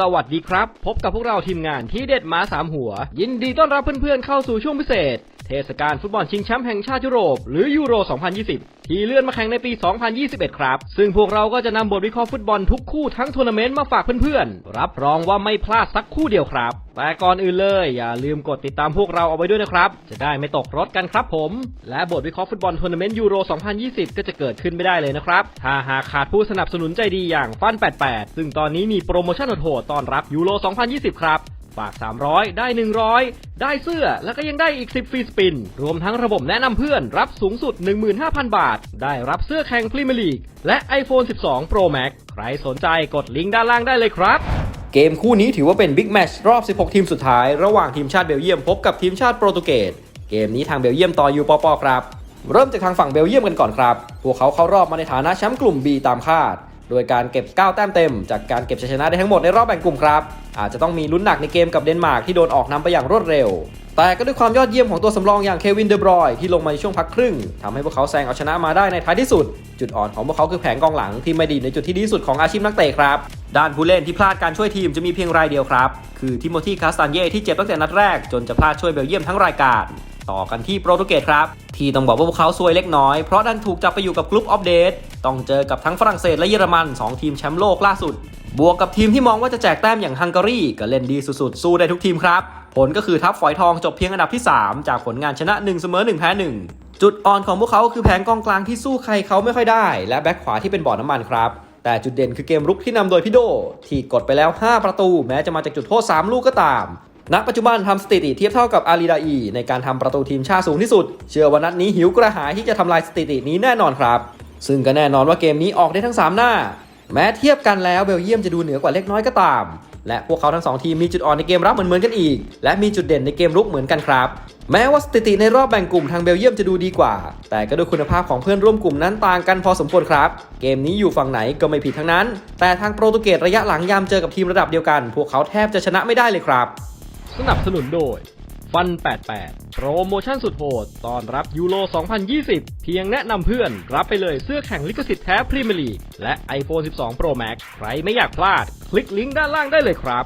สวัสดีครับ พบกับพวกเราทีมงานที่เด็ดม้าสามหัว ยินดีต้อนรับเพื่อนๆเข้าสู่ช่วงพิเศษ เทศกาลฟุตบอลชิงแชมป์แห่งชาติยุโรป หรือยูโร 2020 ที่เลื่อนมาแข่งในปี 2021 ครับ ซึ่งพวกเราก็จะนำบทวิเคราะห์ฟุตบอลทุกคู่ทั้งทัวร์นาเมนต์มาฝากเพื่อนๆ รับรองว่าไม่พลาดสักคู่เดียวครับ แต่ก่อนอื่นเลยอย่าลืมกดติดตามพวกเราเอาไว้ด้วยนะครับ จะได้ไม่ตกรถกันครับผม และบทวิเคราะห์ฟุตบอลทัวร์นาเมนต์ยูโร 2020 ก็จะเกิดขึ้นไม่ได้เลยนะครับ ถ้าหากขาดผู้สนับสนุนใจดีอย่างฟัน 88 ซึ่งตอนนี้มีโปรโมชั่นโหดๆต้อนรับยูโร 2020 ครับ ฝาก 300 ได้ 100 ได้เสื้อ แล้วก็ยังได้อีก 10 ฟรีสปิน รวมทั้งระบบแนะนำเพื่อน รับสูงสุด 15,000 บาท ได้รับเสื้อแข่งพรีเมียร์ลีก และ iPhone 12 Pro Max ใครสนใจกดลิงก์ด้านล่างได้เลยครับเกมคู่นี้ถือว่าเป็นบิ๊กแมตช์รอบ 16 ทีมสุดท้าย ระหว่างทีมชาติเบลเยียมพบกับทีมชาติโปรตุเกส เกมนี้ทางเบลเยียมต่อยูปอปอครับ เริ่มจากทางฝั่งเบลเยียมกันก่อนครับ พวกเขาเข้ารอบมาในฐานะแชมป์กลุ่ม B ตามคาด โดยการเก็บ 9 แต้มเต็ม จากการเก็บชัยชนะได้ทั้งหมดในรอบแบ่งกลุ่มครับ อาจจะต้องมีลุ้นหนักในเกมกับเดนมาร์กที่โดนออกนำไปอย่างรวดเร็ว แต่ก็ด้วยความยอดเยี่ยมของตัวสำรองอย่างเควินเดบรอยที่ลงมาในช่วงพักครึ่งทำให้พวกเขาแซงเอาชนะมาได้ในท้ายที่สุด จุดอ่อนของพวกเขาคือแผงกองหลังที่ไม่ดีในจุดที่ดีที่สุดของอาชีพนักเตะครับด้านผู้เล่นที่พลาดการช่วยทีมจะมีเพียงรายเดียวครับ คือทิโมธีคาสตานเย่ที่เจ็บตั้งแต่นัดแรกจนจะพลาดช่วยเบลเยียมทั้งรายการ ต่อกันที่โปรตุเกสครับ ที่ต้องบอกว่าพวกเขาซวยเล็กน้อย เพราะดันถูกจับไปอยู่กับกลุ่มออฟเดตต้องเจอกับทั้งฝรั่งเศสและเยอรมัน 2 ทีมแชมป์โลกล่าสุด บวกกับทีมที่มองว่าจะแจกแต้มอย่างฮังการีก็เล่นดีสุดๆ สู้ได้ทุกทีมครับ ผลก็คือทัพฝอยทองจบเพียงอันดับที่ 3 จากผลงานชนะ1เสมอ1แพ้1จุดอ่อนของพวกเขาคือแผงกองกลางที่สู้ใครเขาไม่ค่อยได้ และแบ็คขวาที่เป็นบ่อน้ำมันครับแต่จุดเด่นคือเกมรุกที่นำโดยพี่โด ที่กดไปแล้ว 5 ประตู แม้จะมาจากจุดโทษ 3 ลูกก็ตาม ณปัจจุบันทำสถิติเทียบเท่ากับอาลีดาอีในการทำประตูทีมชาติสูงที่สุด เชื่อว่านัดนี้หิวกระหายที่จะทำลายสถิตินี้แน่นอนครับ ซึ่งก็แน่นอนว่าเกมนี้ออกได้ทั้ง 3 หน้า แม้เทียบกันแล้วเบลเยียมจะดูเหนือกว่าเล็กน้อยก็ตาม และพวกเขาทั้งสองทีมมีจุดอ่อนในเกมรับเหมือนๆกันอีก และมีจุดเด่นในเกมรุกเหมือนกันครับ แม้ว่าสถิติในรอบแบ่งกลุ่มทางเบลเยียมจะดูดีกว่า แต่ก็ด้วยคุณภาพของเพื่อนร่วมกลุ่มนั้นต่างกันพอสมควรครับ เกมนี้อยู่ฝั่งไหนก็ไม่ผิดทั้งนั้น แต่ทางโปรตุเกสระยะหลังยามเจอกับทีมระดับเดียวกัน พวกเขาแทบจะชนะไม่ได้เลยครับ สนับสนุนโดยฟัน 88 โปรโมชั่นสุดโหดตอนรับยูโร 2020 เพียงแนะนำเพื่อน รับไปเลยเสื้อแข่งลิขสิทธิ์แท้พรีเมียร์ลีกและ iPhone 12 Pro Max ใครไม่อยากพลาด คลิกลิงก์ด้านล่างได้เลยครับ